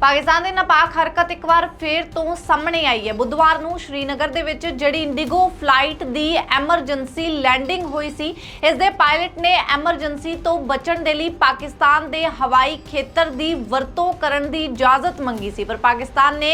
ਪਾਕਿਸਤਾਨ ਦੀ ਨਾਪਾਕ ਹਰਕਤ ਇੱਕ ਵਾਰ ਫੇਰ ਤੋਂ ਸਾਹਮਣੇ ਆਈ ਹੈ। ਬੁੱਧਵਾਰ ਨੂੰ ਸ਼੍ਰੀਨਗਰ ਦੇ ਵਿੱਚ ਜਿਹੜੀ ਇੰਡੀਗੋ ਫਲਾਈਟ ਦੀ ਐਮਰਜੈਂਸੀ ਲੈਂਡਿੰਗ ਹੋਈ ਸੀ, ਇਸ ਦੇ ਪਾਇਲਟ ਨੇ ਐਮਰਜੈਂਸੀ ਤੋਂ ਬਚਣ ਦੇ ਲਈ ਪਾਕਿਸਤਾਨ ਦੇ ਹਵਾਈ ਖੇਤਰ ਦੀ ਵਰਤੋਂ ਕਰਨ ਦੀ ਇਜਾਜ਼ਤ ਮੰਗੀ ਸੀ। ਪਰ ਪਾਕਿਸਤਾਨ ਨੇ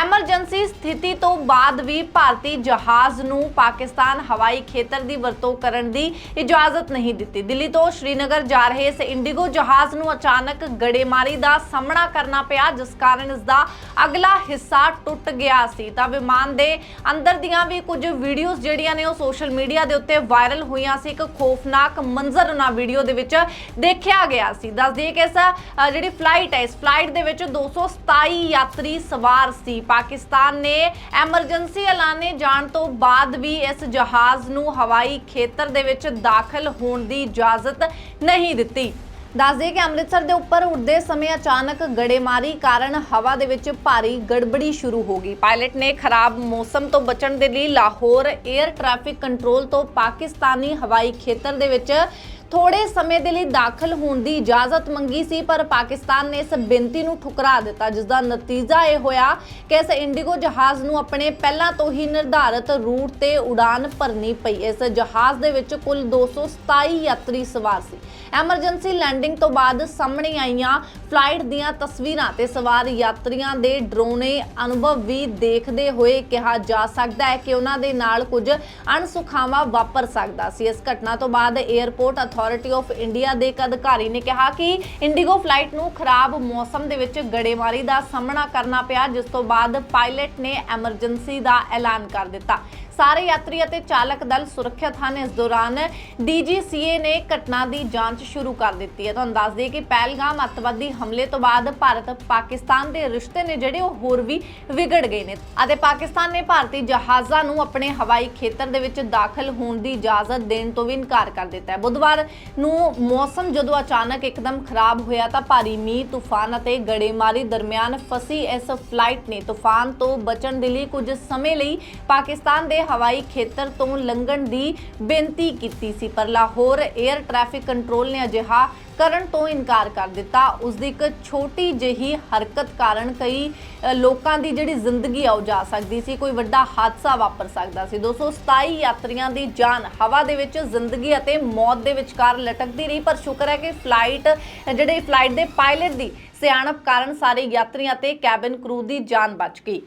ਐਮਰਜੈਂਸੀ ਸਥਿਤੀ ਤੋਂ ਬਾਅਦ ਵੀ ਭਾਰਤੀ ਜਹਾਜ਼ ਨੂੰ ਪਾਕਿਸਤਾਨ ਹਵਾਈ ਖੇਤਰ ਦੀ ਵਰਤੋਂ ਕਰਨ ਦੀ ਇਜਾਜ਼ਤ ਨਹੀਂ ਦਿੱਤੀ। ਦਿੱਲੀ ਤੋਂ ਸ਼੍ਰੀਨਗਰ ਜਾ ਰਹੇ ਇਸ ਇੰਡੀਗੋ ਜਹਾਜ਼ ਨੂੰ ਅਚਾਨਕ ਗੜੇਮਾਰੀ ਦਾ ਸਾਹਮਣਾ ਕਰਨਾ ਪਿਆ ਜਿਸ ਕਾਰਨ ਇਸ ਦਾ ਅਗਲਾ ਹਿੱਸਾ ਟੁੱਟ ਗਿਆ ਸੀ। ਤਾਂ ਵਿਮਾਨ ਦੇ ਅੰਦਰ ਦੀਆਂ ਵੀ ਕੁਝ ਵੀਡੀਓਜ਼ ਜਿਹੜੀਆਂ ਨੇ ਉਹ ਸੋਸ਼ਲ ਮੀਡੀਆ ਦੇ ਉੱਤੇ ਵਾਇਰਲ ਹੋਈਆਂ ਸੀ। ਇੱਕ ਖੋਫਨਾਕ ਮੰਜ਼ਰ ਉਹਨਾਂ ਵੀਡੀਓ ਦੇ ਵਿੱਚ ਦੇਖਿਆ ਗਿਆ ਸੀ। ਦੱਸ ਦਈਏ ਕਿ ਇਸ ਜਿਹੜੀ ਫਲਾਈਟ ਹੈ, ਇਸ ਫਲਾਈਟ ਦੇ ਵਿੱਚ 227 ਯਾਤਰੀ ਸਵਾਰ ਸੀ। ਪਾਕਿਸਤਾਨ ਨੇ ਐਮਰਜੈਂਸੀ ਐਲਾਨੇ ਜਾਣ ਤੋਂ ਬਾਅਦ ਵੀ ਇਸ ਜਹਾਜ਼ ਨੂੰ ਹਵਾਈ ਖੇਤਰ ਦੇ ਵਿੱਚ ਦਾਖਲ ਹੋਣ ਦੀ ਇਜਾਜ਼ਤ ਨਹੀਂ ਦਿੱਤੀ। ਦੱਸ ਦਈਏ ਕਿ ਅੰਮ੍ਰਿਤਸਰ ਦੇ ਉੱਪਰ ਉੱਡਦੇ ਸਮੇਂ ਅਚਾਨਕ ਗੜੇਮਾਰੀ ਕਾਰਨ ਹਵਾ ਦੇ ਵਿੱਚ ਭਾਰੀ ਗੜਬੜੀ ਸ਼ੁਰੂ ਹੋ ਗਈ। ਪਾਇਲਟ ਨੇ ਖਰਾਬ ਮੌਸਮ ਤੋਂ ਬਚਣ ਦੇ ਲਈ ਲਾਹੌਰ 에ਅਰ ਟ੍ਰੈਫਿਕ ਕੰਟਰੋਲ ਤੋਂ ਪਾਕਿਸਤਾਨੀ ਹਵਾਈ ਖੇਤਰ ਦੇ ਵਿੱਚ ਥੋੜੇ ਸਮੇਂ ਦੇ ਲਈ ਦਾਖਲ ਹੋਣ ਦੀ ਇਜਾਜ਼ਤ ਮੰਗੀ ਸੀ, ਪਰ ਪਾਕਿਸਤਾਨ ਨੇ ਇਸ ਬੇਨਤੀ ਨੂੰ ਠੁਕਰਾ ਦਿੱਤਾ ਜਿਸ ਦਾ ਨਤੀਜਾ ਇਹ ਹੋਇਆ ਕਿ ਇਸ ਇੰਡੀਗੋ ਜਹਾਜ਼ ਨੂੰ ਆਪਣੇ ਪਹਿਲਾਂ ਤੋਂ ਹੀ ਨਿਰਧਾਰਤ ਰੂਟ ਤੇ ਉਡਾਨ ਭਰਨੀ ਪਈ। ਇਸ ਜਹਾਜ਼ ਦੇ ਵਿੱਚ ਕੁੱਲ 227 ਯਾਤਰੀ ਸਵਾਰ ਸੀ। ਐਮਰਜੈਂਸੀ ਲੈਂਡਿੰਗ ਤੋਂ ਬਾਅਦ ਸਾਹਮਣੇ ਆਈਆਂ ਫਲਾਈਟ ਦੀਆਂ ਤਸਵੀਰਾਂ ਤੇ ਸਵਾਰ ਯਾਤਰੀਆਂ ਦੇ ਡਰੋਨੇ ਅਨੁਭਵ ਵੀ ਦੇਖਦੇ ਹੋਏ ਕਿਹਾ ਜਾ ਸਕਦਾ ਹੈ ਕਿ ਉਹਨਾਂ ਦੇ ਨਾਲ ਕੁਝ ਅਣਸੁਖਾਵਾਂ ਵਾਪਰ ਸਕਦਾ ਸੀ। ਇਸ ਘਟਨਾ ਤੋਂ ਬਾਅਦ 에ਅਰਪੋਰਟ ਅਥਾਰਟੀ ਆਫ ਇੰਡੀਆ ਦੇ ਇੱਕ ਅਧਿਕਾਰੀ ਨੇ ਕਿਹਾ ਕਿ ਇੰਡੀਗੋ ਫਲਾਈਟ ਨੂੰ ਖਰਾਬ ਮੌਸਮ ਦੇ ਵਿੱਚ ਗੜੇਮਾਰੀ ਦਾ ਸਾਹਮਣਾ ਕਰਨਾ ਪਿਆ, ਜਿਸ ਤੋਂ ਬਾਅਦ ਪਾਇਲਟ ਨੇ ਐਮਰਜੈਂਸੀ ਦਾ ਐਲਾਨ ਕਰ ਦਿੱਤਾ। ਸਾਰੇ ਯਾਤਰੀ ਅਤੇ ਚਾਲਕ ਦਲ ਸੁਰੱਖਿਅਤ ਹਨ। ਇਸ ਦੌਰਾਨ ਡੀਜੀਸੀਏ ਨੇ ਘਟਨਾ ਦੀ ਜਾਂਚ ਸ਼ੁਰੂ ਕਰ ਦਿੱਤੀ ਹੈ। ਤੁਹਾਨੂੰ ਦੱਸ ਦਈਏ ਕਿ ਪਹਿਲਗਾਮ ਅੱਤਵਾਦੀ ਹਮਲੇ ਤੋਂ ਬਾਅਦ ਭਾਰਤ ਪਾਕਿਸਤਾਨ ਦੇ ਰਿਸ਼ਤੇ ਨੇ ਜਿਹੜੇ ਉਹ ਹੋਰ ਵੀ ਵਿਗੜ ਗਏ ਨੇ ਅਤੇ ਪਾਕਿਸਤਾਨ ਨੇ ਭਾਰਤੀ ਜਹਾਜ਼ਾਂ ਨੂੰ ਆਪਣੇ ਹਵਾਈ ਖੇਤਰ ਦੇ ਵਿੱਚ ਦਾਖਲ ਹੋਣ ਦੀ ਇਜਾਜ਼ਤ ਦੇਣ ਤੋਂ ਵੀ ਇਨਕਾਰ ਕਰ ਦਿੱਤਾ ਹੈ। ਬੁੱਧਵਾਰ ਨੂੰ ਮੌਸਮ ਜਦੋਂ ਅਚਾਨਕ ਇੱਕਦਮ ਖਰਾਬ ਹੋਇਆ ਤਾਂ ਭਾਰੀ ਮੀਂਹ, ਤੂਫਾਨ ਅਤੇ ਗੜੇਮਾਰੀ ਦਰਮਿਆਨ ਫਸੀ ਇਸ ਫਲਾਈਟ ਨੇ ਤੂਫਾਨ ਤੋਂ ਬਚਣ ਦੇ ਲਈ ਕੁਝ ਸਮੇਂ ਲਈ ਪਾਕਿਸਤਾਨ ਦੇ ਹਵਾਈ ਖੇਤਰ ਤੋਂ ਲੰਘਣ ਦੀ ਬੇਨਤੀ ਕੀਤੀ ਸੀ, ਪਰ ਲਾਹੌਰ 에ਅਰ ਟ੍ਰੈਫਿਕ ਕੰਟਰੋਲ ਨੇ ਅਜਿਹਾ ਕਰਨ ਤੋਂ ਇਨਕਾਰ ਕਰ ਦਿੱਤਾ। ਉਸ ਦੀ ਇੱਕ ਛੋਟੀ ਜਿਹੀ ਹਰਕਤ ਕਾਰਨ ਕਈ ਲੋਕਾਂ ਦੀ ਜਿਹੜੀ ਜ਼ਿੰਦਗੀ ਆ ਉਹ ਜਾ ਸਕਦੀ ਸੀ, ਕੋਈ ਵੱਡਾ ਹਾਦਸਾ ਵਾਪਰ ਸਕਦਾ ਸੀ। 227 ਯਾਤਰੀਆਂ ਦੀ ਜਾਨ ਹਵਾ ਦੇ ਵਿੱਚ ਜ਼ਿੰਦਗੀ ਅਤੇ ਮੌਤ ਦੇ ਵਿਚਕਾਰ ਲਟਕਦੀ ਰਹੀ, ਪਰ ਸ਼ੁਕਰ ਹੈ ਕਿ ਫਲਾਈਟ, ਜਿਹੜੇ ਫਲਾਈਟ ਦੇ ਪਾਇਲਟ ਦੀ ਸਿਆਣਪ ਕਾਰਨ ਸਾਰੇ ਯਾਤਰੀਆਂ ਅਤੇ ਕੈਬਨ ਕਰੂ ਦੀ ਜਾਨ ਬਚ ਗਈ।